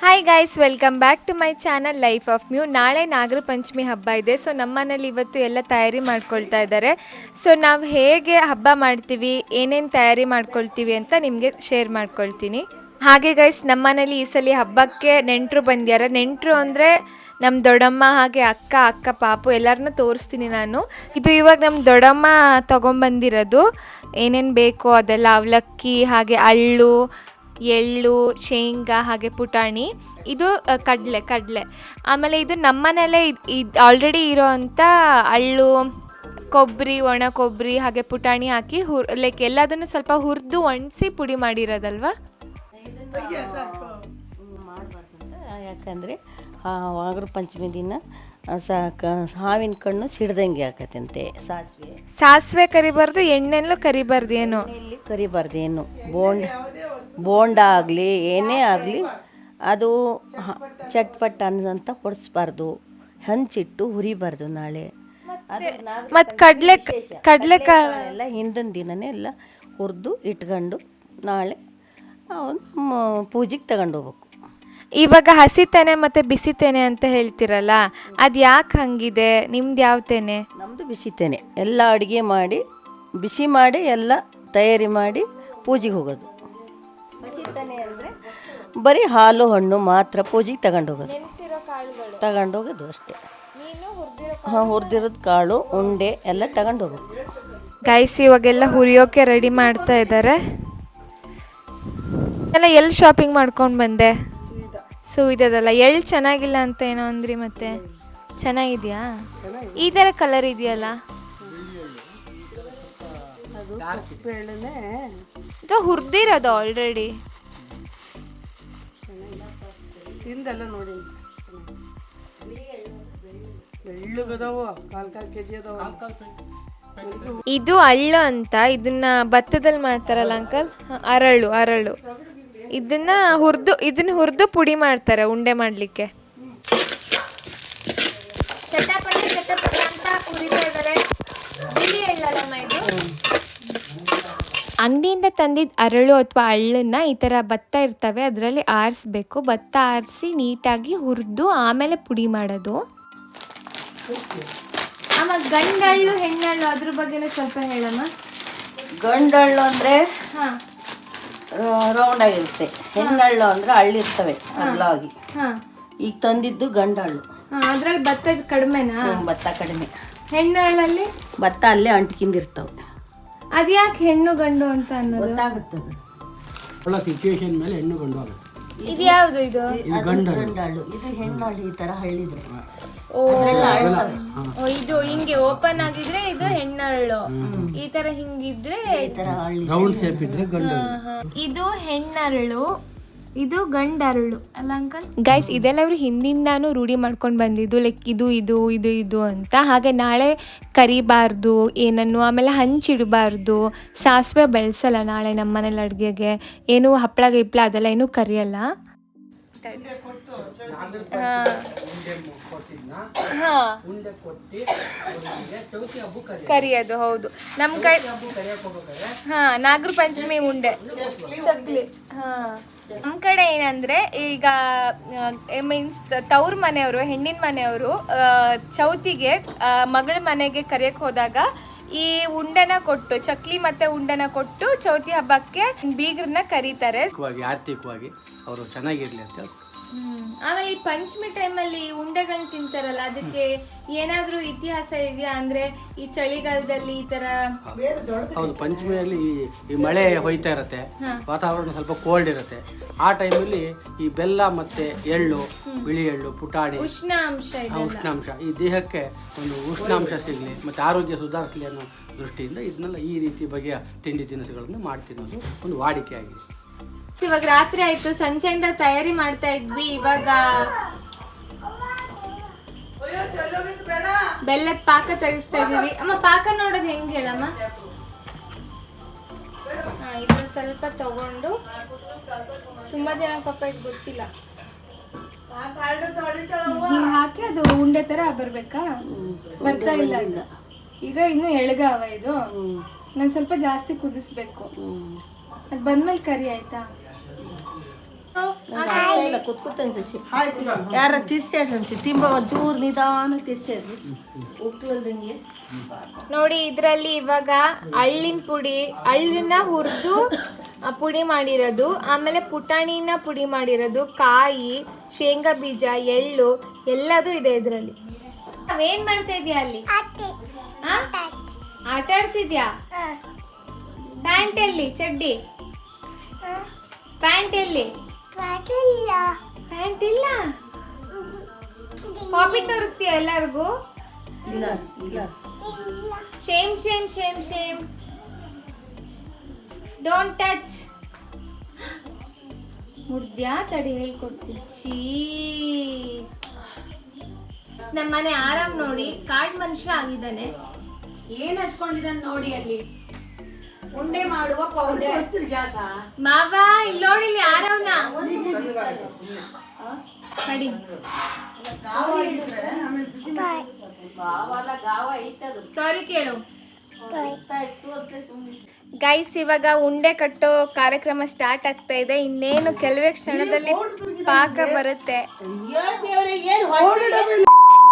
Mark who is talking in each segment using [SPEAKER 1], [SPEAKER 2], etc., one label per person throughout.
[SPEAKER 1] Hi guys welcome back to my channel life of mu ನಾಳೆ ನಾಗರ ಪಂಚಮಿ ಹಬ್ಬ ಇದೆ so ನಮ್ಮನೇಲಿ ಇವತ್ತು ಎಲ್ಲ ತಯಾರಿ ಮಾಡ್ಕೊಳ್ತಾ ಇದ್ದಾರೆ. ಸೊ ನಾವು ಹೇಗೆ ಹಬ್ಬ ಮಾಡ್ತೀವಿ, ಏನೇನು ತಯಾರಿ ಮಾಡ್ಕೊಳ್ತೀವಿ ಅಂತ ನಿಮಗೆ ಶೇರ್ ಮಾಡ್ಕೊಳ್ತೀನಿ. ಹಾಗೆ ಗೈಸ್ ನಮ್ಮನೇಲಿ ಈ ಸಲ ಹಬ್ಬಕ್ಕೆ ನೆಂಟರು ಬಂದ್ಯಾರ. ನೆಂಟರು ಅಂದರೆ ನಮ್ಮ ದೊಡ್ಡಮ್ಮ ಹಾಗೆ ಅಕ್ಕ ಅಕ್ಕ, ಪಾಪು ಎಲ್ಲರನ್ನ ತೋರಿಸ್ತೀನಿ ನಾನು. ಇದು ಇವಾಗ ನಮ್ಮ ದೊಡ್ಡಮ್ಮ ತೊಗೊಂಬಂದಿರೋದು. ಏನೇನು ಬೇಕೋ ಅದೆಲ್ಲ, ಅವಲಕ್ಕಿ, ಹಾಗೆ ಅಳ್ಳು ಎಳ್ಳು, ಶೇಂಗಾ ಹಾಗೆ ಪುಟಾಣಿ. ಇದು ಕಡಲೆ ಕಡಲೆ. ಆಮೇಲೆ ಇದು ನಮ್ಮನೇಲೆ ಇದು ಆಲ್ರೆಡಿ ಇರೋ ಅಂಥ ಅಳ್ಳು, ಕೊಬ್ಬರಿ, ಒಣ ಕೊಬ್ಬರಿ ಹಾಗೆ ಪುಟಾಣಿ ಹಾಕಿ ಹುರ್ ಲೈಕ್ ಎಲ್ಲದನ್ನು ಸ್ವಲ್ಪ ಹುರಿದು ಒಣಸಿ ಪುಡಿ ಮಾಡಿರೋದಲ್ವಾ?
[SPEAKER 2] ಯಾಕಂದರೆ ವಾಗರ ಪಂಚಮಿ ದಿನ. ಸಾಕ ಹಾವಿನ ಕಣ್ಣು ಸಿಡ್ದಂಗೆ ಆಕತ್ತಂತೆ. ಸಾಸಿವೆ.
[SPEAKER 1] ಸಾಸಿವೆ ಕರಿಬಾರ್ದು ಎಣ್ಣೆಲ್ಲೂ ಕರಿಬಾರ್ದೇನು? ಏನು
[SPEAKER 2] ಎಣ್ಣೆಯಲ್ಲಿ ಕರಿಬಾರ್ದು ಏನು ಬೋಂಡ ಬೋಂಡ ಆಗಲಿ ಏನೇ ಆಗಲಿ ಅದು ಹ- ಚಟ್ಪಟ್ ಅನ್ನಂತ ಹೊಡಿಸ್ಬಾರ್ದು. ಹಂಚಿಟ್ಟು ಹುರಿಬಾರ್ದು ನಾಳೆ. ಅದು
[SPEAKER 1] ಮತ್ತು ಕಡಲೆ ಕಡಲೆಕಾಳು
[SPEAKER 2] ಎಲ್ಲ ಹಿಂದಿನ ದಿನನೇ ಎಲ್ಲ ಹುರಿದು ಇಟ್ಕೊಂಡು ನಾಳೆ ಅವನು ಪೂಜೆಗೆ ತಗೊಂಡು ಹೋಗ್ಬೇಕು.
[SPEAKER 1] ಇವಾಗ ಹಸಿ ತೆನೆ ಮತ್ತು ಬಿಸಿ ತೆನೆ ಅಂತ ಹೇಳ್ತಿರಲ್ಲ ಅದು ಯಾಕೆ ಹಂಗಿದೆ? ನಿಮ್ದು ಯಾವ ತೆನೆ?
[SPEAKER 2] ನಮ್ಮದು ಬಿಸಿತೇನೆ ಎಲ್ಲ ಅಡುಗೆ ಮಾಡಿ ಬಿಸಿ ಮಾಡಿ ಎಲ್ಲ ತಯಾರಿ ಮಾಡಿ ಪೂಜೆಗೆ ಹೋಗೋದು. ಅಂದರೆ? ಬರೀ ಹಾಲು ಹಣ್ಣು ಮಾತ್ರ ಪೂಜೆಗೆ ತಗೊಂಡು ಹೋಗೋದು. ತಗೊಂಡು ಹೋಗೋದು ಅಷ್ಟೇ. ಹಾಂ ಹುರಿದಿರೋದು ಕಾಳು ಉಂಡೆ ಎಲ್ಲ ತಗೊಂಡು ಹೋಗೋದು.
[SPEAKER 1] ಗೈಸ್ ಇವಾಗೆಲ್ಲ ಹುರಿಯೋಕೆ ರೆಡಿ ಮಾಡ್ತಾ ಇದ್ದಾರೆ ಎಲ್ಲ ಎಲ್ಲಿ ಶಾಪಿಂಗ್ ಮಾಡ್ಕೊಂಡು ಬಂದೆ? ಸುವಿದದಲ್ಲ ಎಳ್ಳು ಚೆನ್ನಾಗಿಲ್ಲ ಅಂತ ಏನೋ ಅಂದ್ರಿ ಮತ್ತೆ? ಚೆನ್ನಾಗಿದೆಯಾ? ಈ ಥರ ಕಲರ್ ಇದೆಯಲ್ಲ? ಹುರ್ದಿರೋದು ಆಲ್ರೆಡಿ
[SPEAKER 3] ತಿಂದೆಲ್ಲ ನೋಡಿ.
[SPEAKER 1] ಇದು ಅಳ್ಳು ಅಂತ ಇದನ್ನ ಭತ್ತದಲ್ಲಿ ಮಾಡ್ತಾರಲ್ಲ ಅಂಕಲ್ ಅರಳು ಅರಳು. ಇದನ್ನ ಹುರಿದು ಇದನ್ನ ಹುರಿದು ಪುಡಿ ಮಾಡ್ತಾರೆ ಉಂಡೆ ಮಾಡಲಿಕ್ಕೆ. ಅಂಗಡಿಯಿಂದ ತಂದಿದ್ದ ಅರಳು ಅಥವಾ ಅಳ್ಳನ್ನ ಈ ಥರ ಭತ್ತ ಇರ್ತವೆ ಅದರಲ್ಲಿ ಆರಿಸ್ಬೇಕು. ಭತ್ತ ಆರಿಸಿ ನೀಟಾಗಿ ಹುರಿದು ಆಮೇಲೆ ಪುಡಿ ಮಾಡೋದು. ಗಂಡಳ್ಳು ಹೆಣ್ಣಳ್ಳು ಅದ್ರ ಬಗ್ಗೆನೂ ಸ್ವಲ್ಪ ಹೇಳಮ್ಮ.
[SPEAKER 2] ಗಂಡಳ್ಳು ಅಂದರೆ
[SPEAKER 1] ಹಾಂ.
[SPEAKER 2] ರೌಂಡ್ ಆಗಿರುತ್ತೆ. ಹೆಣ್ಣಳ್ಳು ಅಂದರೆ ಹಳ್ಳಿರ್ತವೆ ಅಲ್ಲಾಗಿ
[SPEAKER 1] ಹಾಂ.
[SPEAKER 2] ಈಗ ತಂದಿದ್ದು ಗಂಡಳ್ಳು
[SPEAKER 1] ಅದ್ರಲ್ಲಿ ಭತ್ತ ಕಡಿಮೆನಾ?
[SPEAKER 2] ಭತ್ತ ಕಡಿಮೆ.
[SPEAKER 1] ಹೆಣ್ಣಳ್ಳಲ್ಲಿ
[SPEAKER 2] ಭತ್ತ ಅಲ್ಲೇ ಅಂಟ್ಕಿಂದಿರ್ತಾವೆ
[SPEAKER 1] ಅದ್ಯಾಕೆ ಹೆಣ್ಣು ಗಂಡು ಅಂತ ಅನ್ನೋದು?
[SPEAKER 2] ಗೊತ್ತಾಗುತ್ತದೆ.
[SPEAKER 4] ಒಳ್ಳೆ ಸಿಚುವೇಶನ್ ಮೇಲೆ ಹೆಣ್ಣು ಗಂಡು ಆಗುತ್ತೆ.
[SPEAKER 1] ಇದು ಯಾವುದು ಇದು?
[SPEAKER 4] ಇದು ಗಂಡು
[SPEAKER 2] ಗಂಡಳ್ಳು. ಇದು ಹೆಣ್ಣಳ್ಳು ಈ ತರ ಹಳ್ಳಿದ್ರೆ.
[SPEAKER 1] ಓ. ಇದು ಹಿಂಗೆ ಓಪನ್ ಆಗಿದ್ರೆ ಇದು ಹೆಣ್ಣಳ್ಳು. ಈ ತರ ಹಿಂಗಿದ್ರೆ
[SPEAKER 2] ಈ ತರ ಹಳ್ಳಿ
[SPEAKER 4] ರೌಂಡ್ ಶೇಪ್ ಇದ್ರೆ
[SPEAKER 1] ಇದು ಹೆಣ್ಣರಳು ಇದು ಗಂಡರಳು. ಅಲ್ಲ ಅಂಕಲ್ ಗೈಸ್ ಇದೆಲ್ಲ ಅವರು ಹಿಂದಿಂದಾನು ರೂಢಿ ಮಾಡ್ಕೊಂಡು ಬಂದಿದ್ದು ಲೈಕ್ ಇದು ಇದು ಇದು ಇದು ಅಂತ. ಹಾಗೆ ನಾಳೆ ಕರಿಬಾರ್ದು, ಏನನ್ನು, ಆಮೇಲೆ ಹಂಚಿಡಬಾರ್ದು ಸಾಸಿವೆ ಬೆಳೆಸಲ್ಲ ನಾಳೆ ನಮ್ಮ ಮನೇಲಿ ಅಡುಗೆಗೆ. ಏನು ಹಪ್ಪಳ ಗಿಪ್ಪಳ ಅದೆಲ್ಲ ಏನೂ ಕರಿಯಲ್ಲ.
[SPEAKER 4] ಉಂಡೆ ಕೊಟ್ಟು ಚೌತಿ ಹಬ್ಬ ಕರಿ
[SPEAKER 1] ಕರಿಯೋದು ಹೌದು. ನಮ್ಮ ಕಡೆ ಹಾ ನಾಗರ ಪಂಚಮಿ ಉಂಡೆ. ಚಕ್ಲಿ ಹಾ. ನಮ್ಮ ಕಡೆ ಏನಂದ್ರೆ ಈಗ ಮೀನ್ಸ್ ತವ್ರ ಮನೆಯವರು ಹೆಣ್ಣಿನ ಮನೆಯವರು ಚೌತಿಗೆ ಮಗಳ ಮನೆಗೆ ಕರೆಯಕ್ಕೆ ಹೋದಾಗ ಈ ಉಂಡೆನ ಕೊಟ್ಟು ಚಕ್ಲಿ ಮತ್ತೆ ಉಂಡೆನ ಕೊಟ್ಟು ಚೌತಿ ಹಬ್ಬಕ್ಕೆ ಬೀಗ್ರನ್ನ ಕರೀತಾರೆ.
[SPEAKER 4] ಆರ್ಥಿಕವಾಗಿ ಅವರು ಚೆನ್ನಾಗಿರ್ಲಿ ಅಂತ ಹೇಳಿ
[SPEAKER 1] ಆಮೇಲೆ ಈ ಪಂಚಮಿ ಟೈಮಲ್ಲಿ ಉಂಡೆಗಳನ್ನ ತಿಂತಾರಲ್ಲ ಅದಕ್ಕೆ ಏನಾದ್ರೂ ಇತಿಹಾಸ ಇದೆಯಾ? ಅಂದ್ರೆ ಈ ಚಳಿಗಾಲದಲ್ಲಿ ಈ ತರ
[SPEAKER 4] ಹೌದು ಪಂಚಮಿಯಲ್ಲಿ ಈ ಈ ಮಳೆ ಹೊಯ್ತಾ ಇರುತ್ತೆ ವಾತಾವರಣ ಸ್ವಲ್ಪ ಕೋಲ್ಡ್ ಇರುತ್ತೆ. ಆ ಟೈಮಲ್ಲಿ ಈ ಬೆಲ್ಲ ಮತ್ತೆ ಎಳ್ಳು ಬಿಳಿ ಎಳ್ಳು ಪುಟಾಣಿ
[SPEAKER 1] ಉಷ್ಣಾಂಶ
[SPEAKER 4] ಆ ಉಷ್ಣಾಂಶ. ಈ ದೇಹಕ್ಕೆ ಒಂದು ಉಷ್ಣಾಂಶ ಸಿಗಲಿ ಮತ್ತು ಆರೋಗ್ಯ ಸುಧಾರಿಸಲಿ ಅನ್ನೋ ದೃಷ್ಟಿಯಿಂದ ಇದನ್ನೆಲ್ಲ ಈ ರೀತಿ ಬಗೆಯ ತಿಂಡಿ ತಿನಿಸುಗಳನ್ನು ಮಾಡ್ತಿರೋದು ಒಂದು ವಾಡಿಕೆ ವಾಡಿಕೆಯಾಗಿದೆ
[SPEAKER 1] ಇವಾಗ ರಾತ್ರಿ ಆಯ್ತು ಸಂಜೆಯಿಂದ ತಯಾರಿ ಮಾಡ್ತಾ ಇದ್ವಿ ಇವಾಗ ಬೆಲ್ಲದ ಪಾಕ ತೆಗಿಸ್ತಾ ಇದೀವಿ ಅಮ್ಮ ಪಾಕ ನೋಡೋದು ಹೆಂಗ್ ಹೇಳಮ್ಮ? ಇದನ್ನ ಸ್ವಲ್ಪ ತಗೊಂಡು ತುಂಬಾ ಜನ ಪಾಪ ಇದು ಗೊತ್ತಿಲ್ಲ. ಹಿಂಗ್ ಹಾಕಿ ಅದು ಉಂಡೆ ತರ ಬರ್ಬೇಕಾ? ಬರ್ತಾ ಇಲ್ಲ ಇಲ್ಲ ಈಗ ಇನ್ನು ಎಳ್ಗಾವ ಇದು. ನಾನು ಸ್ವಲ್ಪ ಜಾಸ್ತಿ ಕುದಿಸ್ಬೇಕು. ಅದು ಬಂದ್ಮೇಲೆ ಕರಿ ಆಯ್ತಾ?
[SPEAKER 2] ಇಲ್ಲ ಕುತ್ಕೊತಾನೆ ಸಸಿ ಯಾರ ತಿಂಬ ಒಂಚೂರು ನಿಧಾನ ತಿರ್ಸಿ
[SPEAKER 1] ನೋಡಿ ಇದರಲ್ಲಿ ಇವಾಗ ಅಳ್ಳಿನ ಪುಡಿ ಅಳ್ಳಿನ ಹುರಿದು ಪುಡಿ ಮಾಡಿರೋದು ಆಮೇಲೆ ಪುಟಾಣಿನ ಪುಡಿ ಮಾಡಿರೋದು ಕಾಯಿ ಶೇಂಗಾ ಬೀಜ ಎಳ್ಳು ಎಲ್ಲದೂ ಇದೆ ಇದರಲ್ಲಿ. ಏನ್ ಮಾಡ್ತಾ ಇದೀಯ ಅಲ್ಲಿ? ಆಟ. ಆಡ್ತಿದ್ಯಾ? ಪ್ಯಾಂಟ್ ಎಲ್ಲಿ ಚಡ್ಡಿ? ಪ್ಯಾಂಟ್ ಎಲ್ಲಿ ಪ್ಯಾಂಟ್ ಇಲ್ಲ? ಕಾಪಿ ತೋರಿಸ್ತೀಯ ಎಲ್ಲರಿಗೂ?
[SPEAKER 2] ಇಲ್ಲ ಇಲ್ಲ.
[SPEAKER 1] Shame shame shame shame don't touch ಮುಡ್ದ್ಯಾ ತಡಿ ಹೇಳ್ಕೊಡ್ತೀನಿ. ನಮ್ಮ ನಮ್ಮನೆ ಆರಾಮ್ ನೋಡಿ ಕಾಡ್ ಮನುಷ್ಯ ಆಗಿದ್ದಾನೆ. ಏನ್ ಹಚ್ಕೊಂಡಿದ್ದಾನೆ ನೋಡಿ ಅಲ್ಲಿ? ಉಂಡೆ ಮಾಡುವ ಪೌಡರ್. ಮಾವ ಇಲ್ಲಿ ನೋಡಿ ಇಲ್ಲಿ
[SPEAKER 2] ಯಾರವನ ಐತದು
[SPEAKER 1] ಸಾರಿ ಕೇಳು. ಗೈಸ್ ಇವಾಗ ಉಂಡೆ ಕಟ್ಟೋ ಕಾರ್ಯಕ್ರಮ ಸ್ಟಾರ್ಟ್ ಆಗ್ತಾ ಇದೆ. ಇನ್ನೇನು ಕೆಲವೇ ಕ್ಷಣದಲ್ಲಿ ಪಾಕ ಬರುತ್ತೆ.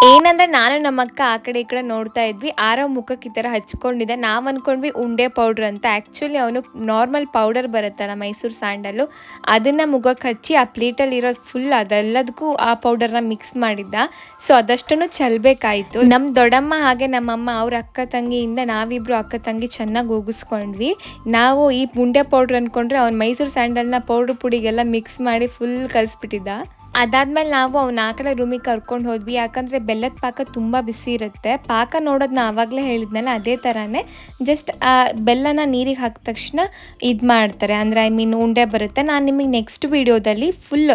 [SPEAKER 1] ಏನಂದ್ರೆ ನಾನು ನಮ್ಮ ಅಕ್ಕ ಆ ಕಡೆ ಈ ಕಡೆ ನೋಡ್ತಾ ಇದ್ವಿ. ಆರೋ ಮುಖಕ್ಕೆ ಈ ಥರ ಹಚ್ಕೊಂಡಿದ್ದೆ ನಾವು ಅನ್ಕೊಂಡ್ವಿ ಉಂಡೆ ಪೌಡ್ರ್ ಅಂತ. ಆ್ಯಕ್ಚುಲಿ ಅವನು ನಾರ್ಮಲ್ ಪೌಡರ್ ಬರುತ್ತಲ್ಲ ಮೈಸೂರು ಸ್ಯಾಂಡಲ್ಲು ಅದನ್ನು ಮುಖಕ್ಕೆ ಹಚ್ಚಿ ಆ ಪ್ಲೇಟಲ್ಲಿ ಇರೋ ಫುಲ್ ಅದೆಲ್ಲದಕ್ಕೂ ಆ ಪೌಡರ್ನ ಮಿಕ್ಸ್ ಮಾಡಿದ್ದ. ಸೊ ಅದಷ್ಟನ್ನು ಚೆಲ್ಬೇಕಾಯಿತು. ನಮ್ಮ ದೊಡ್ಡಮ್ಮ ಹಾಗೆ ನಮ್ಮಮ್ಮ ಅವ್ರ ಅಕ್ಕ ತಂಗಿಯಿಂದ ನಾವಿಬ್ರು ಅಕ್ಕ ತಂಗಿ ಚೆನ್ನಾಗಿ ಹೋಗಿಸ್ಕೊಂಡ್ವಿ ನಾವು ಈ ಉಂಡೆ ಪೌಡ್ರ್ ಅಂದ್ಕೊಂಡ್ರೆ ಅವ್ನು ಮೈಸೂರು ಸ್ಯಾಂಡಲ್ನ ಪೌಡ್ರ್ ಪುಡಿಗೆಲ್ಲ ಮಿಕ್ಸ್ ಮಾಡಿ ಫುಲ್ ಕಲಿಸ್ಬಿಟ್ಟಿದ್ದ. ಅದಾದ್ಮೇಲೆ ನಾವು ಅವ್ನ ಆ ಕಡೆ ರೂಮಿಗೆ ಕರ್ಕೊಂಡು ಹೋದ್ವಿ. ಯಾಕಂದರೆ ಬೆಲ್ಲದ ಪಾಕ ತುಂಬ ಬಿಸಿ ಇರುತ್ತೆ. ಪಾಕ ನೋಡೋದನ್ನ ಆವಾಗಲೇ ಹೇಳಿದ್ನಲ್ಲ, ಅದೇ ತರಾನೇ ಜಸ್ಟ್ ಆ, ಬೆಲ್ಲನ ನೀರಿಗೆ ಹಾಕಿದ ತಕ್ಷಣ ಇದು ಮಾಡ್ತಾರೆ. ಅಂದರೆ ಐ ಮೀನ್ ಉಂಡೆ ಬರುತ್ತೆ. ನಾನು ನಿಮಗೆ ನೆಕ್ಸ್ಟ್ ವೀಡಿಯೋದಲ್ಲಿ ಫುಲ್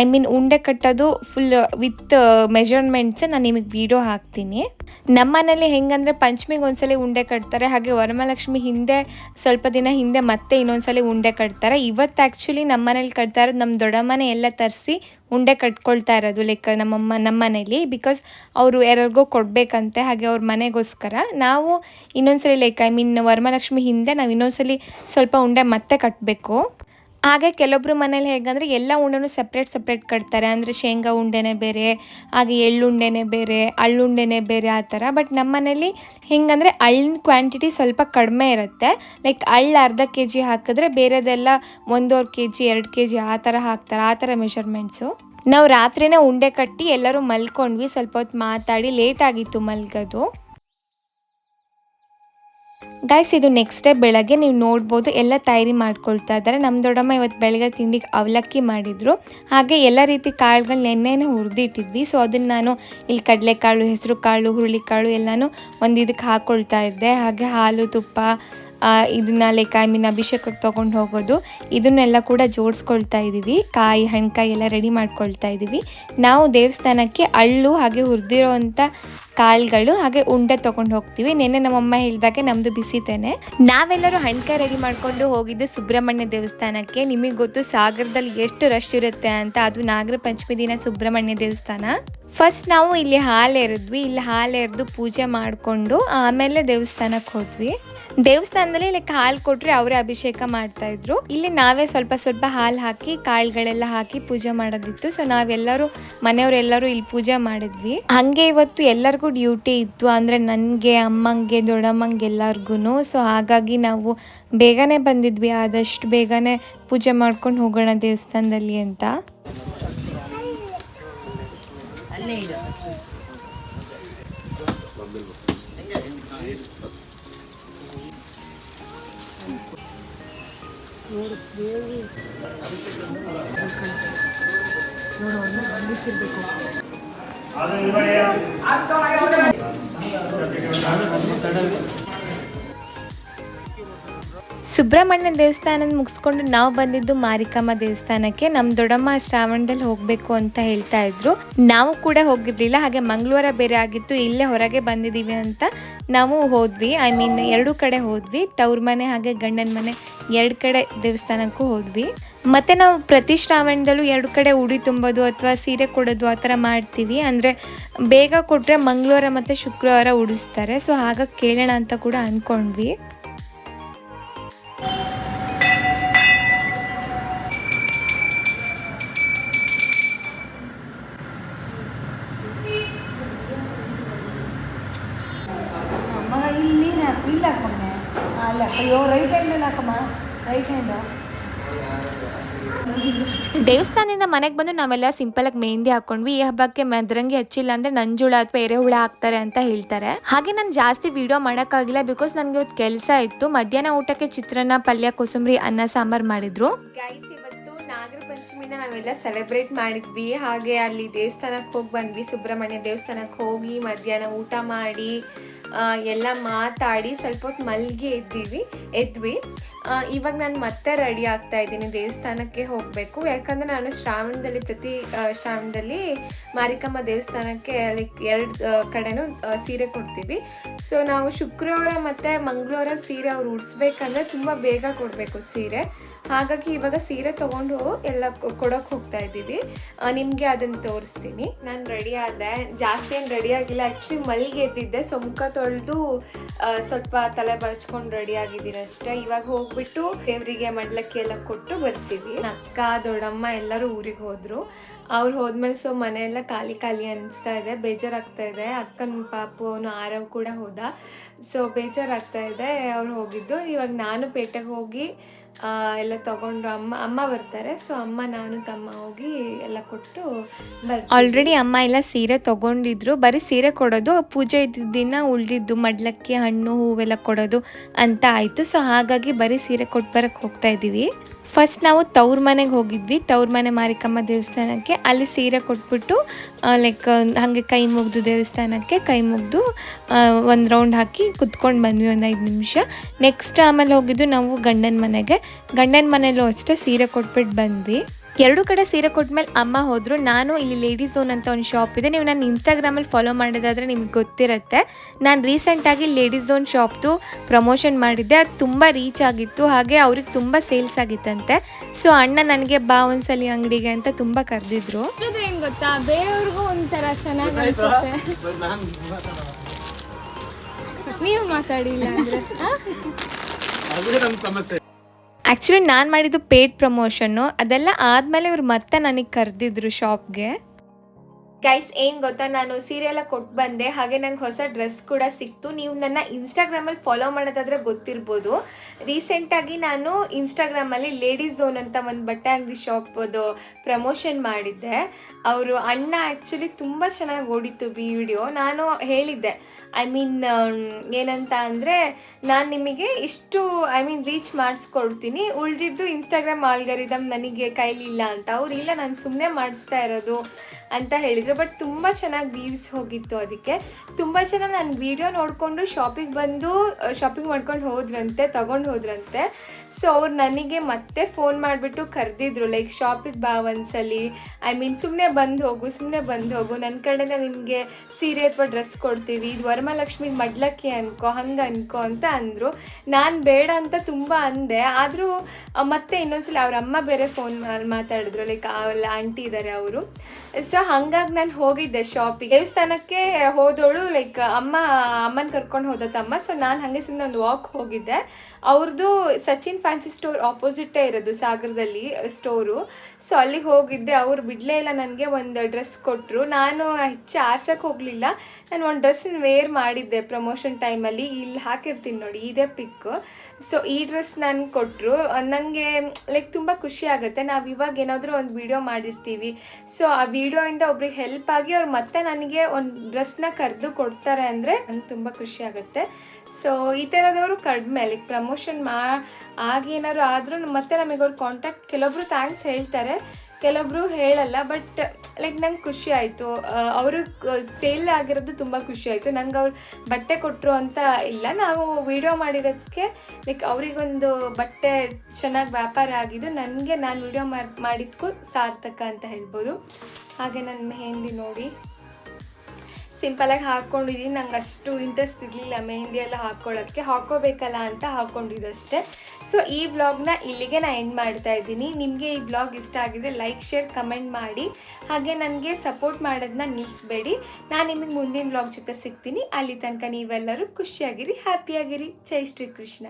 [SPEAKER 1] ಐ ಮೀನ್ ಉಂಡೆ ಕಟ್ಟೋದು ಫುಲ್ ವಿತ್ ಮೆಜರ್ಮೆಂಟ್ಸ್ ನಾನು ನಿಮಗೆ ವಿಡಿಯೋ ಹಾಕ್ತೀನಿ. ನಮ್ಮನೇಲಿ ಹೆಂಗಂದ್ರೆ ಪಂಚಮಿಗೆ ಒಂದ್ಸಲಿ ಉಂಡೆ ಕಟ್ತಾರೆ. ಹಾಗೆ ವರಮಹಾಲಕ್ಷ್ಮಿ ಹಿಂದೆ, ಸ್ವಲ್ಪ ದಿನ ಹಿಂದೆ ಮತ್ತೆ ಇನ್ನೊಂದ್ಸಲಿ ಉಂಡೆ ಕಟ್ತಾರೆ. ಇವತ್ತು ಆ್ಯಕ್ಚುಲಿ ನಮ್ಮನೇಲಿ ಕಟ್ತಾ ಇರೋದು ನಮ್ಮ ದೊಡ್ಡಮ್ಮನೆ ಎಲ್ಲ ತರಿಸಿ ಕಟ್ಕೊಳ್ತಾ ಇರೋದು ಲೈಕ್ ನಮ್ಮಮ್ಮ ನಮ್ಮನೇಲಿ ಬಿಕಾಸ್ ಅವರು ಯಾರಿಗೋ ಕೊಡಬೇಕಂತೆ, ಹಾಗೆ ಅವ್ರ ಮನೆಗೋಸ್ಕರ ನಾವು ಇನ್ನೊಂದ್ಸಲಿ ಲೈಕ್ ಐ ಮೀನ್ ವರಮಹಾಲಕ್ಷ್ಮಿ ಹಿಂದೆ ನಾವು ಇನ್ನೊಂದ್ಸಲಿ ಸ್ವಲ್ಪ ಉಂಡೆ ಮತ್ತೆ ಕಟ್ಟಬೇಕು ಹಾಗೆ ಕೆಲವೊಬ್ರು ಮನೇಲಿ ಹೇಗಂದರೆ ಎಲ್ಲ ಉಂಡೆನೂ ಸಪ್ರೇಟ್ ಸಪ್ರೇಟ್ ಕಟ್ತಾರೆ. ಅಂದರೆ ಶೇಂಗಾ ಉಂಡೆನೇ ಬೇರೆ, ಹಾಗೆ ಎಳ್ಳುಂಡೆನೇ ಬೇರೆ ಅಳ್ಳುಂಡೆನೇ ಬೇರೆ ಆ ಥರ. ಬಟ್ ನಮ್ಮ ಮನೇಲಿ ಹೆಂಗಂದರೆ ಅಳ್ಳಿನ ಕ್ವಾಂಟಿಟಿ ಸ್ವಲ್ಪ ಕಡಿಮೆ ಇರುತ್ತೆ. ಲೈಕ್ ಅಳ್ಳು ಅರ್ಧ ಕೆ ಜಿ ಹಾಕಿದ್ರೆ ಬೇರೆದೆಲ್ಲ ಒಂದೂವರೆ ಕೆ ಜಿ ಎರಡು ಕೆ ಜಿ ಆ ಥರ ಹಾಕ್ತಾರೆ. ಆ ಥರ ಮೆಷರ್ಮೆಂಟ್ಸು ನಾವು ರಾತ್ರಿನೇ ಉಂಡೆ ಕಟ್ಟಿ ಎಲ್ಲರೂ ಮಲ್ಕೊಂಡ್ವಿ. ಸ್ವಲ್ಪ ಹೊತ್ತು ಮಾತಾಡಿ ಲೇಟ್ ಆಗಿತ್ತು ಮಲ್ಗೋದು. ಗೈಸ್ ಇದು ನೆಕ್ಸ್ಟ್ ಡೇ ಬೆಳಗ್ಗೆ ನೀವು ನೋಡ್ಬೋದು. ಎಲ್ಲ ತಯಾರಿ ಮಾಡ್ಕೊಳ್ತಾ ಇದ್ದಾರೆ. ನಮ್ಮ ದೊಡ್ಡಮ್ಮ ಇವತ್ತು ಬೆಳಗ್ಗೆ ತಿಂಡಿಗೆ ಅವಲಕ್ಕಿ ಮಾಡಿದರು. ಹಾಗೆ ಎಲ್ಲ ರೀತಿ ಕಾಳುಗಳು ನೆನ್ನೆನೇ ಹುರಿದಿಟ್ಟಿದ್ವಿ. ಸೊ ಅದನ್ನು ನಾನು ಇಲ್ಲಿ ಕಡಲೆಕಾಳು ಹೆಸರು ಕಾಳು ಹುರುಳಿಕಾಳು ಎಲ್ಲನೂ ಒಂದು ಇದಕ್ಕೆ ಹಾಕ್ಕೊಳ್ತಾ ಇದ್ದೆ. ಹಾಗೆ ಹಾಲು, ತುಪ್ಪ ಇದನ್ನ ಲೈಕ್ ಐ ಮೀನ್ ಅಭಿಷೇಕಕ್ಕೆ ತೊಗೊಂಡು ಹೋಗೋದು. ಇದನ್ನೆಲ್ಲ ಕೂಡ ಜೋಡಿಸ್ಕೊಳ್ತಾ ಇದ್ದೀವಿ ಕಾಯಿ, ಹಣ್ಕಾಯಿ ಎಲ್ಲ ರೆಡಿ ಮಾಡ್ಕೊಳ್ತಾ ಇದ್ದೀವಿ ನಾವು ದೇವಸ್ಥಾನಕ್ಕೆ ಅಳ್ಳು ಹಾಗೆ ಹುರಿದಿರೋವಂಥ ಕಾಳುಗಳು ಹಾಗೆ ಉಂಡೆ ತೊಗೊಂಡು ಹೋಗ್ತೀವಿ. ನಿನ್ನೆ ನಮ್ಮಮ್ಮ ಹೇಳಿದಾಗೆ ನಮ್ಮದು ಬಿಸಿತೇನೆ ನಾವೆಲ್ಲರೂ ಹಣ್ಕಾಯಿ ರೆಡಿ ಮಾಡ್ಕೊಂಡು ಹೋಗಿದ್ದು ಸುಬ್ರಹ್ಮಣ್ಯ ದೇವಸ್ಥಾನಕ್ಕೆ. ನಿಮಗೆ ಗೊತ್ತು, ಸಾಗರದಲ್ಲಿ ಎಷ್ಟು ರಶ್ ಇರುತ್ತೆ ಅಂತ. ಅದು ನಾಗರ ಪಂಚಮಿ ದಿನ ಸುಬ್ರಹ್ಮಣ್ಯ ದೇವಸ್ಥಾನ. ಫಸ್ಟ್ ನಾವು ಇಲ್ಲಿ ಹಾಲು ಎರೆದ್ವಿ, ಇಲ್ಲಿ ಹಾಲು ಎರೆದು ಪೂಜೆ ಮಾಡಿಕೊಂಡು ಆಮೇಲೆ ದೇವಸ್ಥಾನಕ್ಕೆ ಹೋದ್ವಿ. ದೇವಸ್ಥಾನದಲ್ಲಿ ಇಲ್ಲಿ ಹಾಲು ಕೊಟ್ರೆ ಅವರೇ ಅಭಿಷೇಕ ಮಾಡ್ತಾ ಇದ್ರು. ಇಲ್ಲಿ ನಾವೇ ಸ್ವಲ್ಪ ಸ್ವಲ್ಪ ಹಾಲು ಹಾಕಿ, ಕಾಳುಗಳೆಲ್ಲ ಹಾಕಿ ಪೂಜೆ ಮಾಡೋದಿತ್ತು. ಸೊ ನಾವೆಲ್ಲರೂ ಮನೆಯವರೆಲ್ಲರೂ ಇಲ್ಲಿ ಪೂಜೆ ಮಾಡಿದ್ವಿ. ಹಂಗೆ ಇವತ್ತು ಎಲ್ಲರಿಗೂ ಡ್ಯೂಟಿ ಇತ್ತು. ಅಂದ್ರೆ ನನಗೆ, ಅಮ್ಮಂಗೆ, ದೊಡ್ಡಮ್ಮಂಗೆ ಎಲ್ಲರಿಗೂ ಸೊ ಹಾಗಾಗಿ ನಾವು ಬೇಗನೆ ಬಂದಿದ್ವಿ. ಆದಷ್ಟು ಬೇಗನೆ ಪೂಜೆ ಮಾಡ್ಕೊಂಡು ಹೋಗೋಣ ದೇವಸ್ಥಾನದಲ್ಲಿ ಅಂತ. లేదు ನೋಡು ಒಂದು ಬಂದಿಸಿರ್ಬೇಕು ಅದು ಇವರೇ ಅಂತ ಸುಬ್ರಹ್ಮಣ್ಯ ದೇವಸ್ಥಾನ ಮುಗಿಸ್ಕೊಂಡು ನಾವು ಬಂದಿದ್ದು ಮಾರಿಕಮ್ಮ ದೇವಸ್ಥಾನಕ್ಕೆ. ನಮ್ಮ ದೊಡ್ಡಮ್ಮ ಶ್ರಾವಣದಲ್ಲಿ ಹೋಗಬೇಕು ಅಂತ ಹೇಳ್ತಾ ಇದ್ರು. ನಾವು ಕೂಡ ಹೋಗಿರ್ಲಿಲ್ಲ, ಹಾಗೆ ಮಂಗಳವಾರ ಬೇರೆ ಆಗಿತ್ತು, ಇಲ್ಲೇ ಹೊರಗೆ ಬಂದಿದ್ದೀವಿ ಅಂತ ನಾವು ಹೋದ್ವಿ. ಐ ಮೀನ್ ಎರಡು ಕಡೆ ಹೋದ್ವಿ. ತವ್ರ ಮನೆ ಹಾಗೆ ಗಂಡನ ಮನೆ ಎರಡು ಕಡೆ ದೇವಸ್ಥಾನಕ್ಕೂ ಹೋದ್ವಿ. ಮತ್ತೆ ನಾವು ಪ್ರತಿ ಶ್ರಾವಣದಲ್ಲೂ ಎರಡು ಕಡೆ ಉಡಿ ತುಂಬೋದು ಅಥವಾ ಸೀರೆ ಕೊಡೋದು ಆ ಥರ ಮಾಡ್ತೀವಿ. ಅಂದರೆ ಬೇಗ ಕೊಟ್ಟರೆ ಮಂಗಳವಾರ ಮತ್ತು ಶುಕ್ರವಾರ ಉಡಿಸ್ತಾರೆ. ಸೊ ಹಾಗಾಗಿ ಕೇಳೋಣ ಅಂತ ಕೂಡ ಅಂದ್ಕೊಂಡ್ವಿ ದೇವಸ್ಥಾನದಿಂದ ಮನೆಗೆ ಬಂದು ನಾವೆಲ್ಲ ಸಿಂಪಲಾಗಿ ಮೆಹಂದಿ ಹಾಕೊಂಡ್ವಿ. ಈ ಹಬ್ಬಕ್ಕೆ ಮದ್ರಂಗಿ ಹಚ್ಚಿಲ್ಲ ಅಂದ್ರೆ ನಂಜುಳ ಅಥವಾ ಎರೆಹುಳ ಹಾಕ್ತಾರೆ ಅಂತ ಹೇಳ್ತಾರೆ. ಹಾಗೆ ನಾನು ಜಾಸ್ತಿ ವಿಡಿಯೋ ಮಾಡೋಕ್ಕಾಗಿಲ್ಲ ಬಿಕಾಸ್ ನನಗೆ ಇವತ್ತು ಕೆಲಸ ಇತ್ತು. ಮಧ್ಯಾಹ್ನ ಊಟಕ್ಕೆ ಚಿತ್ರಾನ್ನ, ಪಲ್ಯ, ಕೋಸಂಬರಿ, ಅನ್ನ, ಸಾಂಬಾರ್ ಮಾಡಿದ್ರು. ನಾಗರ ಪಂಚಮಿನ ನಾವೆಲ್ಲ ಸೆಲೆಬ್ರೇಟ್ ಮಾಡಿದ್ವಿ. ಹಾಗೆ ಅಲ್ಲಿ ದೇವಸ್ಥಾನಕ್ಕೆ ಹೋಗಿ ಬಂದ್ವಿ. ಸುಬ್ರಹ್ಮಣ್ಯ ದೇವಸ್ಥಾನಕ್ಕೆ ಹೋಗಿ ಮಧ್ಯಾಹ್ನ ಊಟ ಮಾಡಿ ಎಲ್ಲ ಮಾತಾಡಿ ಸ್ವಲ್ಪ ಹೊತ್ತು ಮಲ್ಗೆ ಇದ್ದೀವಿ ಎದ್ವಿ. ಇವಾಗ ನಾನು ಮತ್ತೆ ರೆಡಿ ಆಗ್ತಾ ಇದ್ದೀನಿ ದೇವಸ್ಥಾನಕ್ಕೆ ಹೋಗಬೇಕು. ಯಾಕಂದರೆ ನಾನು ಶ್ರಾವಣದಲ್ಲಿ ಪ್ರತಿ ಶ್ರಾವಣದಲ್ಲಿ ಮಾರಿಕಮ್ಮ ದೇವಸ್ಥಾನಕ್ಕೆ ಲೈಕ್ ಎರಡು ಕಡೆನೂ ಸೀರೆ ಕೊಡ್ತೀವಿ. ಸೊ ನಾವು ಶುಕ್ರವಾರ ಮತ್ತು ಮಂಗಳವಾರ ಸೀರೆ ಅವ್ರು ಉಡಿಸ್ಬೇಕಂದ್ರೆ ತುಂಬ ಬೇಗ ಕೊಡಬೇಕು ಸೀರೆ. ಹಾಗಾಗಿ ಇವಾಗ ಸೀರೆ ತೊಗೊಂಡು ಎಲ್ಲ ಕೊಡೋಕೆ ಹೋಗ್ತಾ ಇದ್ದೀವಿ. ನಿಮಗೆ ಅದನ್ನು ತೋರಿಸ್ತೀನಿ. ನಾನು ರೆಡಿ ಆದೆ. ಜಾಸ್ತಿ ಏನು ರೆಡಿ ಆಗಿಲ್ಲ. ಆ್ಯಕ್ಚುಲಿ ಮಲ್ಲಿಗೆ ಎದ್ದಿದ್ದೆ. ಸೊ ಮುಖ ತೊಳೆದು ಸ್ವಲ್ಪ ತಲೆ ಬಳ್ಸ್ಕೊಂಡು ರೆಡಿ ಆಗಿದ್ದೀನಿ ಅಷ್ಟೇ ಇವಾಗ ಹೋಗ್ಬಿಟ್ಟು ದೇವರಿಗೆ ಮಡ್ಲಕ್ಕಿ ಎಲ್ಲ ಕೊಟ್ಟು ಬರ್ತೀವಿ. ಅಕ್ಕ, ದೊಡ್ಡಮ್ಮ ಎಲ್ಲರೂ ಊರಿಗೆ ಹೋದ್ರು. ಅವ್ರು ಹೋದ್ಮೇಲೆ ಸೊ ಮನೆಯೆಲ್ಲ ಖಾಲಿ ಖಾಲಿ ಅನಿಸ್ತಾ ಇದೆ, ಬೇಜಾರಾಗ್ತಾ ಇದೆ. ಅಕ್ಕನ ಪಾಪು, ಅವನು ಆರವ್ ಕೂಡ ಹೋದ. ಸೊ ಬೇಜಾರಾಗ್ತಾ ಇದೆ, ಅವ್ರು ಹೋಗಿದ್ದು. ಇವಾಗ ನಾನು ಪೇಟೆಗೆ ಹೋಗಿ ಎಲ್ಲ ತಗೊಂಡು ಅಮ್ಮ ಅಮ್ಮ ಬರ್ತಾರೆ. ಸೊ ಅಮ್ಮ, ನಾನು, ತಮ್ಮ ಹೋಗಿ ಎಲ್ಲ ಕೊಟ್ಟು ಆಲ್ರೆಡಿ ಅಮ್ಮ ಎಲ್ಲ ಸೀರೆ ತಗೊಂಡಿದ್ರು. ಬರೀ ಸೀರೆ ಕೊಡೋದು, ಪೂಜೆ ಇದ್ದ ದಿನ ಉಳಿದಿದ್ದು ಮಡ್ಲಕ್ಕಿ, ಹಣ್ಣು, ಹೂವೆಲ್ಲ ಕೊಡೋದು ಅಂತ ಆಯಿತು. ಸೊ ಹಾಗಾಗಿ ಬರೀ ಸೀರೆ ಕೊಟ್ಟು ಬರಕ್ಕೆ ಹೋಗ್ತಾ ಇದ್ದೀವಿ. ಫಸ್ಟ್ ನಾವು ತವ್ರ ಮನೆಗೆ ಹೋಗಿದ್ವಿ. ತವ್ರ ಮನೆ ಮಾರಿಕಮ್ಮ ದೇವಸ್ಥಾನಕ್ಕೆ. ಅಲ್ಲಿ ಸೀರೆ ಕೊಟ್ಬಿಟ್ಟು ಲೈಕ್ ಹಾಗೆ ಕೈ ಮುಗ್ದು ದೇವಸ್ಥಾನಕ್ಕೆ ಕೈ ಮುಗ್ದು ಒಂದು ರೌಂಡ್ ಹಾಕಿ ಕುತ್ಕೊಂಡು ಬಂದ್ವಿ ಒಂದು ಐದು ನಿಮಿಷ. ನೆಕ್ಸ್ಟ್ ಆಮೇಲೆ ಹೋಗಿದ್ದು ನಾವು ಗಂಡನ ಮನೆಗೆ. ಗಂಡನ ಮನೆಯಲ್ಲೂ ಅಷ್ಟೇ ಸೀರೆ ಕೊಟ್ಬಿಟ್ಟು ಬಂದ್ವಿ. ಎರಡು ಕಡೆ ಸೀರೆ ಕೊಟ್ಮೇಲೆ ಅಮ್ಮ ಹೋದ್ರು. ನಾನು ಇಲ್ಲಿ ಲೇಡೀಸ್ ಝೋನ್ ಅಂತ ಒಂದು ಶಾಪ್ ಇದೆ. ನೀವು ನನ್ನ ಇನ್ಸ್ಟಾಗ್ರಾಮಲ್ಲಿ ಫಾಲೋ ಮಾಡೋದಾದರೆ ನಿಮಗೆ ಗೊತ್ತಿರುತ್ತೆ. ನಾನು ರೀಸೆಂಟಾಗಿ ಲೇಡೀಸ್ ಝೋನ್ ಶಾಪ್ದು ಪ್ರಮೋಷನ್ ಮಾಡಿದ್ದೆ. ಅದು ತುಂಬ ರೀಚ್ ಆಗಿತ್ತು. ಹಾಗೆ ಅವ್ರಿಗೆ ತುಂಬ ಸೇಲ್ಸ್ ಆಗಿತ್ತಂತೆ. ಸೊ ಅಣ್ಣ ನನಗೆ ಬಾ ಒಂದ್ಸಲಿ ಅಂಗಡಿಗೆ ಅಂತ ತುಂಬ ಕರೆದಿದ್ರು.
[SPEAKER 5] ಏನ್ ಗೊತ್ತಾ? ಬೇರೆಯವ್ರಿಗೂ ಒಂಥರ ಚೆನ್ನಾಗಿ ಅನ್ಸುತ್ತೆ. ನೀವು ಮಾತಾಡಿಲ್ಲ ಅಂದ್ರೆ ಆ?
[SPEAKER 1] ಆ್ಯಕ್ಚುಲಿ ನಾನು ಮಾಡಿದ್ದು ಪೇಡ್ ಪ್ರಮೋಷನ್ನು ಅದೆಲ್ಲ ಆದಮೇಲೆ ಇವ್ರು ಮತ್ತೆ ನನಗೆ ಕರೆದಿದ್ರು ಶಾಪ್ಗೆ ಗೈಸ್ ಏನು ಗೊತ್ತಾ? ನಾನು ಸೀರೆ ಎಲ್ಲ ಕೊಟ್ಟು ಬಂದೆ. ಹಾಗೆ ನಂಗೆ ಹೊಸ ಡ್ರೆಸ್ ಕೂಡ ಸಿಕ್ತು. ನೀವು ನನ್ನ ಇನ್ಸ್ಟಾಗ್ರಾಮಲ್ಲಿ ಫಾಲೋ ಮಾಡೋದಾದ್ರೆ ಗೊತ್ತಿರ್ಬೋದು. ರೀಸೆಂಟಾಗಿ ನಾನು ಇನ್ಸ್ಟಾಗ್ರಾಮಲ್ಲಿ ಲೇಡೀಸ್ ಝೋನ್ ಅಂತ ಒಂದು ಬಟ್ಟೆ ಅಂಗಡಿ ಶಾಪದು ಪ್ರಮೋಷನ್ ಮಾಡಿದ್ದೆ. ಅವರು ಅಣ್ಣ ಆ್ಯಕ್ಚುಲಿ ತುಂಬ ಚೆನ್ನಾಗಿ ಓಡಿತ್ತು ವಿಡಿಯೋ ನಾನು ಹೇಳಿದ್ದೆ. ಐ ಮೀನ್ ಏನಂತ ಅಂದರೆ ನಾನು ನಿಮಗೆ ಇಷ್ಟು ಐ ಮೀನ್ ರೀಚ್ ಮಾಡಿಸ್ಕೊಡ್ತೀನಿ. ಉಳಿದಿದ್ದು ಇನ್ಸ್ಟಾಗ್ರಾಮ್ ಆಲ್ಗರಿದಮ್ ನನಗೆ ಕೈಲಿಲ್ಲ ಅಂತ. ಅವ್ರು ಇಲ್ಲ, ನಾನು ಸುಮ್ಮನೆ ಮಾಡಿಸ್ತಾ ಇರೋದು. ಅಂತ ಹೇಳಿದರು. ಬಟ್ ತುಂಬ ಚೆನ್ನಾಗಿ ವೀವ್ಸ್ ಹೋಗಿತ್ತು ಅದಕ್ಕೆ. ತುಂಬ ಜನ ನನ್ನ ವೀಡಿಯೋ ನೋಡಿಕೊಂಡು ಶಾಪಿಗೆ ಬಂದು ಶಾಪಿಂಗ್ ಮಾಡ್ಕೊಂಡು ಹೋದ್ರಂತೆ, ತಗೊಂಡು ಹೋದ್ರಂತೆ. ಸೊ ಅವ್ರು ನನಗೆ ಮತ್ತೆ ಫೋನ್ ಮಾಡಿಬಿಟ್ಟು ಕರೆದಿದ್ರು. ಲೈಕ್ ಶಾಪಿಗೆ ಬಾ ಒಂದ್ಸಲಿ. ಐ ಮೀನ್ ಸುಮ್ಮನೆ ಬಂದು ಹೋಗು ಸುಮ್ಮನೆ ಬಂದು ಹೋಗು. ನನ್ನ ಕಡೆಯಿಂದ ನಿಮಗೆ ಸೀರೆ ಅಥವಾ ಡ್ರೆಸ್ ಕೊಡ್ತೀವಿ. ಇದು ವರಮಹಾಲಕ್ಷ್ಮಿಗೆ ಮಡ್ಲಕ್ಕಿ ಅನ್ಕೋ, ಹಂಗೆ ಅನ್ಕೋ ಅಂತ ಅಂದರು. ನಾನು ಬೇಡ ಅಂತ ತುಂಬ ಅಂದೆ. ಆದರೂ ಮತ್ತೆ ಇನ್ನೊಂದ್ಸಲ ಅವ್ರ ಅಮ್ಮ ಬೇರೆ ಫೋನ್ ಮಾತಾಡಿದ್ರು. ಲೈಕ್ ಆಂಟಿ ಇದ್ದಾರೆ ಅವರು. ಸೊ ಹಂಗಾಗಿ ನಾನು ಹೋಗಿದ್ದೆ ಶಾಪಿಗೆ ದೇವಸ್ಥಾನಕ್ಕೆ ಹೋದವಳು ಲೈಕ್ ಅಮ್ಮ, ಅಮ್ಮನ ಕರ್ಕೊಂಡು ಹೋದ ತಮ್ಮ. ಸೊ ನಾನು ಹಾಗೆ ಸುಮ್ಮನೆ ಒಂದು ವಾಕ್ ಹೋಗಿದ್ದೆ. ಅವ್ರದ್ದು ಸಚಿನ್ ಫ್ಯಾನ್ಸಿ ಸ್ಟೋರ್ ಆಪೋಸಿಟ್ ಇರೋದು, ಸಾಗರದಲ್ಲಿ ಸ್ಟೋರು ಸೊ ಅಲ್ಲಿಗೆ ಹೋಗಿದ್ದೆ. ಅವ್ರು ಬಿಡಲೇ ಇಲ್ಲ ನನಗೆ, ಒಂದು ಡ್ರೆಸ್ ಕೊಟ್ಟರು ನಾನು ಹೆಚ್ಚು ಆರ್ಸಕ್ಕೆ ಹೋಗಲಿಲ್ಲ. ನಾನು ಒಂದು ಡ್ರೆಸ್ ವೇರ್ ಮಾಡಿದ್ದೆ ಪ್ರಮೋಷನ್ ಟೈಮಲ್ಲಿ ಇಲ್ಲಿ ಹಾಕಿರ್ತೀನಿ ನೋಡಿ, ಇದೇ ಪಿಕ್ ಸೊ ಈ ಡ್ರೆಸ್ ನಾನು ಕೊಟ್ಟರು ನನಗೆ ಲೈಕ್ ತುಂಬ ಖುಷಿ ಆಗುತ್ತೆ. ನಾವು ಇವಾಗ ಏನಾದರೂ ಒಂದು ವಿಡಿಯೋ ಮಾಡಿರ್ತೀವಿ. ಸೊ ಆ ವಿಡಿಯೋಯಿಂದ ಒಬ್ರಿಗೆ ಹೆಲ್ಪ್ ಆಗಿ ಅವ್ರು ಮತ್ತೆ ನನಗೆ ಒಂದು ಡ್ರೆಸ್ನ ಕರೆದು ಕೊಡ್ತಾರೆ ಅಂದರೆ ನಂಗೆ ತುಂಬ ಖುಷಿ ಆಗುತ್ತೆ. ಸೊ ಈ ಥರದವರು ಕಡಿಮೆ ಲೈಕ್ ಪ್ರಮೋಷನ್ ಮಾ ಆಗೇನಾದ್ರು ಆದರೂ ಮತ್ತೆ ನಮಗೆ ಅವ್ರು ಕಾಂಟ್ಯಾಕ್ಟ್ ಕೆಲವೊಬ್ರು ಥ್ಯಾಂಕ್ಸ್ ಹೇಳ್ತಾರೆ. ಕೆಲವೊಬ್ರು ಹೇಳಲ್ಲ ಬಟ್ ಲೈಕ್ ನಂಗೆ ಖುಷಿ ಆಯಿತು. ಅವರು ಸೇಲ್ ಆಗಿರೋದು ತುಂಬ ಖುಷಿ ಆಯಿತು. ನಂಗೆ ಅವ್ರು ಬಟ್ಟೆ ಕೊಟ್ಟರು ಅಂತ ಇಲ್ಲ. ನಾವು ವಿಡಿಯೋ ಮಾಡಿರೋದಕ್ಕೆ ಲೈಕ್ ಅವರಿಗೊಂದು ಬಟ್ಟೆ ಚೆನ್ನಾಗಿ ವ್ಯಾಪಾರ ಆಗಿದ್ದು ನನಗೆ ನಾನು ವಿಡಿಯೋ ಮಾಡಿದ್ಕೂ ಸಾರ್ಥಕ ಅಂತ ಹೇಳ್ಬೋದು. ಹಾಗೆ ನನ್ನ ಮೆಹೆಂದಿ ನೋಡಿ. ಸಿಂಪಲಾಗಿ ಹಾಕ್ಕೊಂಡಿದ್ದೀನಿ ನಂಗೆ ಅಷ್ಟು ಇಂಟ್ರೆಸ್ಟ್ ಇರಲಿಲ್ಲ ಮೆಹಂದಿ ಎಲ್ಲ ಹಾಕ್ಕೊಳ್ಳೋಕ್ಕೆ ಹಾಕ್ಕೋಬೇಕಲ್ಲ ಅಂತ ಹಾಕ್ಕೊಂಡಿದ್ದಷ್ಟೇ ಸೊ ಈ ವ್ಲಾಗ್ನ ಇಲ್ಲಿಗೆ ನಾನು ಎಂಡ್ ಮಾಡ್ತಾ ಇದ್ದೀನಿ. ನಿಮಗೆ ಈ ಬ್ಲಾಗ್ ಇಷ್ಟ ಆಗಿದ್ರೆ ಲೈಕ್ ಶೇರ್ ಕಮೆಂಟ್ ಮಾಡಿ. ಹಾಗೆ ನನಗೆ ಸಪೋರ್ಟ್ ಮಾಡೋದನ್ನ ನಿಲ್ಲಿಸ್ಬೇಡಿ ನಾನು ನಿಮಗೆ ಮುಂದಿನ ವ್ಲಾಗ್ ಜೊತೆ ಸಿಗ್ತೀನಿ. ಅಲ್ಲಿ ತನಕ ನೀವೆಲ್ಲರೂ ಖುಷಿಯಾಗಿರಿ ಹ್ಯಾಪಿಯಾಗಿರಿ ಜೈ ಶ್ರೀ ಕೃಷ್ಣ